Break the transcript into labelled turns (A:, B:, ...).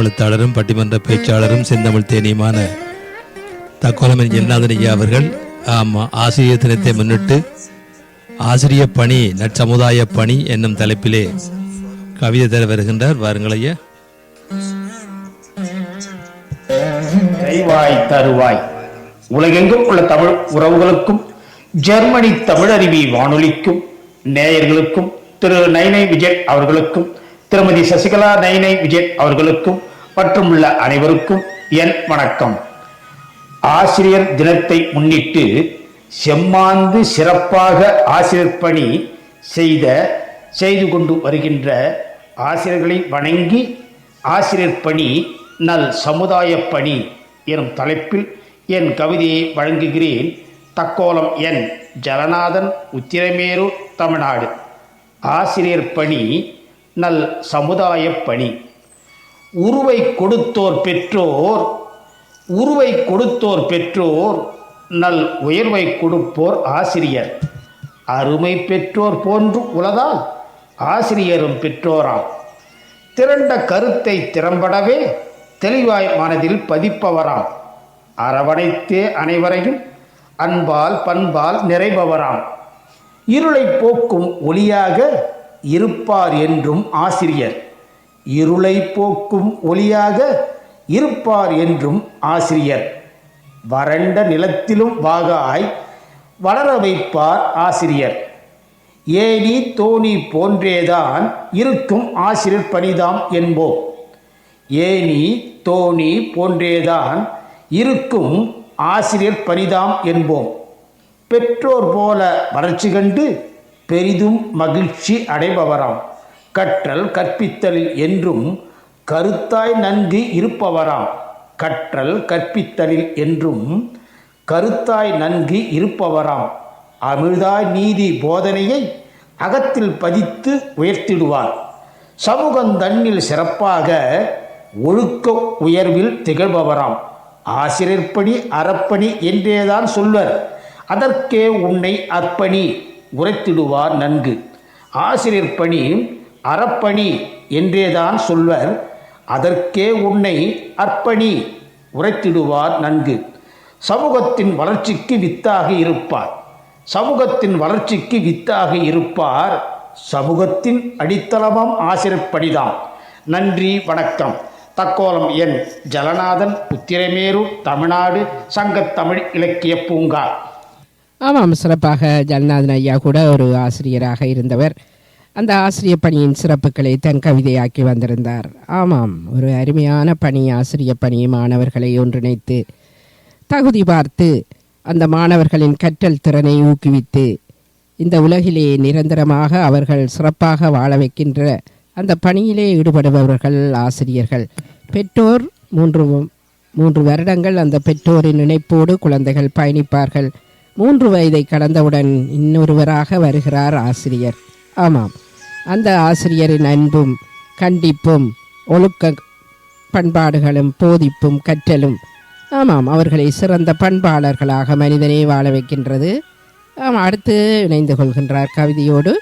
A: எழுத்தாளரும் பட்டிமன்ற பேச்சாளரும் செந்தமிழ் தேனியுமான தக்கோலமன் ஜெல்லாதன் ஐயா அவர்கள் ஆமாம் ஆசிரியர் தினத்தை முன்னிட்டு ஆசிரிய பணி நற்சமுதாய பணி என்னும் தலைப்பிலே கவிதை தர வருகின்றார். வாருங்கள் ஐயா.
B: கைவாய் தருவாய். உலகெங்கும் உள்ள தமிழ் உறவுகளுக்கும் ஜெர்மனி தமிழருவி வானொலிக்கும் நேயர்களுக்கும் திரு நைனை விஜய் அவர்களுக்கும் திருமதி சசிகலா நைனை விஜய் அவர்களுக்கும் மற்றும் அனைவருக்கும் என் வணக்கம். ஆசிரியர் தினத்தை முன்னிட்டு செம்மாந்து சிறப்பாக ஆசிரியர் பணி செய்த செய்து கொண்டு வருகின்ற ஆசிரியர்களை வணங்கி ஆசிரியர் பணி நல் சமுதாய பணி எனும் தலைப்பில் என் கவிதையை வழங்குகிறேன். தக்கோலம் என் ஜலநாதன் உத்திரமேரு தமிழ்நாடு. ஆசிரியர் பணி நல் சமுதாய பணி. உருவை கொடுத்தோர் பெற்றோர் உருவை கொடுத்தோர் பெற்றோர் நல் உயர்வை கொடுப்போர் ஆசிரியர். அருமை பெற்றோர் போன்று உலதால் ஆசிரியரும் பெற்றோராம். திரண்ட கருத்தை திறம்படவே தெளிவாய் மனதில் பதிப்பவராம். அரவணைத்தே அனைவரையும் அன்பால் பண்பால் நிறைபவராம். இருளை போக்கும் ஒளியாக இருப்பார் என்றும் ஆசிரியர். இருளை போக்கும் ஒளியாக இருப்பார் என்றும் ஆசிரியர். வறண்ட நிலத்திலும் வாகாய் வளர வைப்பார் ஆசிரியர். ஏனி தோணி போன்றேதான் இருக்கும் ஆசிரியர் பணிதாம் என்போம். ஏனி தோணி போன்றேதான் இருக்கும் ஆசிரியர் பணிதாம் என்போம். பெற்றோர் போல வளர்ச்சி கண்டு பெரிதும் மகிழ்ச்சி அடைபவராம். கற்றல் கற்பித்தலில் என்றும் கருத்தாய் நன்கு இருப்பவராம். கற்றல் கற்பித்தலில் என்றும் கருத்தாய் நன்கு இருப்பவராம். அமிழ்தாய் நீதி போதனையை அகத்தில் பதித்து உயர்த்திடுவார். சமூகம் தன்னில் சிறப்பாக ஒழுக்க உயர்வில் திகழ்பவராம். ஆசிரியர்பணி அறப்பணி என்றேதான் சொல்வர். அதற்கே உன்னை அர்ப்பணி உரைத்திடுவார் நன்கு. ஆசிரியர் பணி அறப்பணி என்றேதான் சொல்வர். அதற்கே உன்னை அர்ப்பணி உரைத்திடுவார் நன்கு. சமூகத்தின் வளர்ச்சிக்கு வித்தாக இருப்பார். சமூகத்தின் வளர்ச்சிக்கு வித்தாக இருப்பார். சமூகத்தின் அடித்தளமும் ஆசிரியப்படிதான் நன்றி வணக்கம். தக்கோலம் என் ஜலநாதன் உத்திரமேரு தமிழ்நாடு சங்கத்தமிழ் இலக்கிய பூங்கா.
C: ஆமாம் சிறப்பாக ஜலநாதன் ஐயா கூட ஒரு ஆசிரியராக இருந்தவர். அந்த ஆசிரிய பணியின் சிறப்புகளை தன் கவிதையாக்கி வந்திருந்தார். ஆமாம் ஒரு அருமையான பணி ஆசிரிய பணி மாணவர்களை ஒன்றிணைத்து தகுதி பார்த்து அந்த மாணவர்களின் கற்றல் திறனை ஊக்குவித்து இந்த உலகிலே நிரந்தரமாக அவர்கள் சிறப்பாக வாழ வைக்கின்ற அந்த பணியிலே ஈடுபடுபவர்கள் ஆசிரியர்கள். பெற்றோர் மூன்று மூன்று வருடங்கள் அந்த பெற்றோரின் நினைப்போடு குழந்தைகள் பயணிப்பார்கள். மூன்று வயதை கடந்தவுடன் இன்னொருவராக வருகிறார் ஆசிரியர். ஆமாம். அந்த ஆசிரியரின் அன்பும் கண்டிப்பும் ஒழுக்க பண்பாடுகளும் போதிப்பும் கற்றலும் ஆமாம் அவர்களை சிறந்த பண்பாளர்களாக மனிதனை வாழ வைக்கின்றது. ஆமாம் அடுத்து இணைந்து கொள்கின்றார் கவிதையோடு.